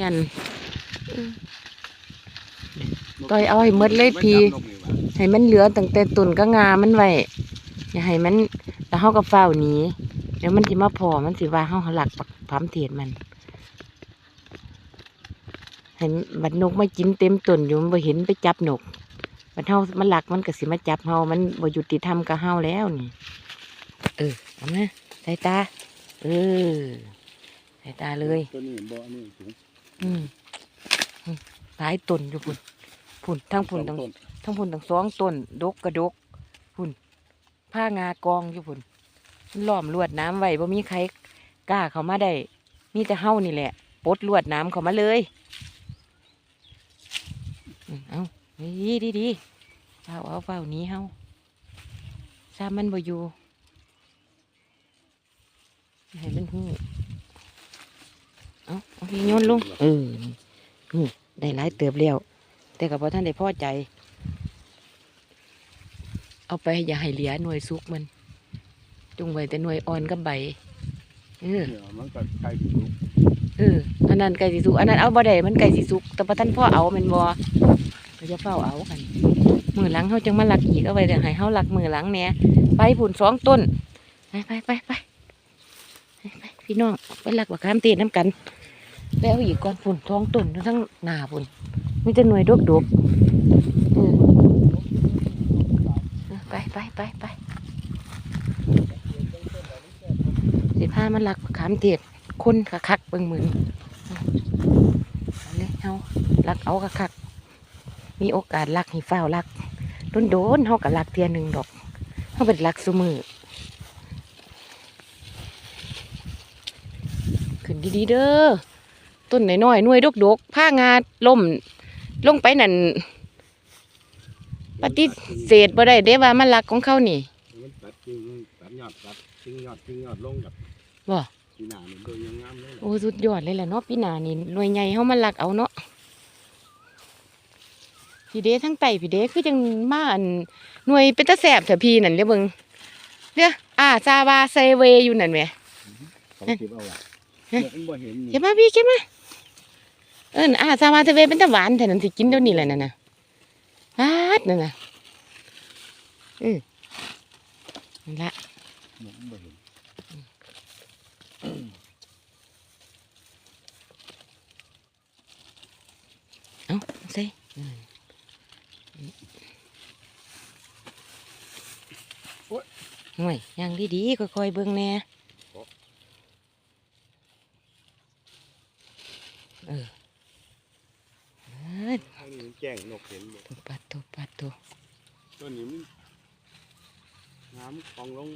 ยันต่อยเอาให้หมดเลยพี่ให้มันเหลือตั้งแต่ตุ่นก็งามันไว้อย่าให้มันแล้วเฮาก็เฝ้าวหนีเดี๋ยวมันสิมาพอมันสิว่าเฮาหลักปักพร้ำเทียดมันให้บัดนกมากินเต็มตุ่นอยู่มันบ่เห็นไปจับนกบัดเฮามันหลักมันก็สิมาจับเฮามันบ่ยุติธรรมกับเฮาแล้วนี่ เออเอามาใส่ตาเออใส่ตาเลยตัวนี้บ่อันนี้สูง อืมอืมหลายต้นอยู่พุ่นพุ่นทั้งพุ่นสทั้องต้นทั้งพุ่นทั้งสองต้นดกกระดกพุ่นผ้างากองอยู่พุ่นล้อมลวดน้ำไว้บ่มีใครกล้าเข้ามาได้มีแต่เฮานี่แหละปลดลวดน้ำเข้ามาเลยอืมเอาดีดีดีเฝ้าเอาเฝ้าหนี้เฮาซามันบ่อยู่อย่าให้มันหู เอาเอาพี่โยนลงเออนี่ได้หลายเติบแล้วแต่กับพอท่านได้พอใจ เอาไปอย่าให้เหลียหน่วยซุกมัน จงไว้แต่หน่วยอ่อนกับใบเออเนี่ยมันก็ใกล้ถึงลูกเอออันนั้นไก่สีสุกอันนั้นเอาบ่ได้มันไก่สีสุกแต่พอท่านพ่อเอาแมันบ่ก็จะเฝ้าเอากันมือหลังเขาจังมาลักอีกเอาไว้เดี๋ยวให้เขาลักมือหลังแหน่ไปผุนสองต้น ไปไปไปไปไปไปพี่น้องไปลักบักขามเตียนน้ำกัน ไปเอาอีกก่อนผุนสองต้นทั้งหนาผุนมีแต่หน่วยดกดกไปไปไปไปสิพามันลักขามเตียนคนคักเบิ่งมือนเอาเลยเฮาลักเอาคัก มีโอกาสลักห้เฝ้าวลักโดนโดนๆเฮาก็ลักเทียหนึ่งดอกเฮาเป็นลักซุมือขึ้นดีๆเด้อ ต้นน้อยๆหน่วยดกๆผ้างาล่มลงไปนั่นปฏิเสธบ่ได้เด้ว่ามันลักของเขานี่มันตัดกิ่งตัดยอดตัดกิ่งยอดกิ่งยอดลงกับบ่ที่หน้ามันโดยยังงามเลยล่ะโอ้สุดยอดเลยแหละเนาะพี่นานี่หน่วยใหญ่เฮามาลักเอาเนาะพี่เดทั้งไตพี่เดคือจังมาอันหน่วยเป็นตะแสบเถอะพี่นั่นเด้อเบิ่งเด้ออ่าซาวาไซเวอยู่นั่นแหมเขาเก็บเอาอะเอ๊ะมันบ่เห็นนี่เก็บมาพี่เก็บมา เอออาซาวาไซเวเป็นตะหวานแต่นั่นสิกินเดี๋ยวนี้แหละนั่นน่ะอาดนั่นน่ะเออนั่นละเอ้าใส่ห่วยย่างดีๆค่อยๆเบิ่งแน่เออ แจ้งนกเห็นบ่ตุปัดตุปัดตุตัวนี้มันน้ำคลองลง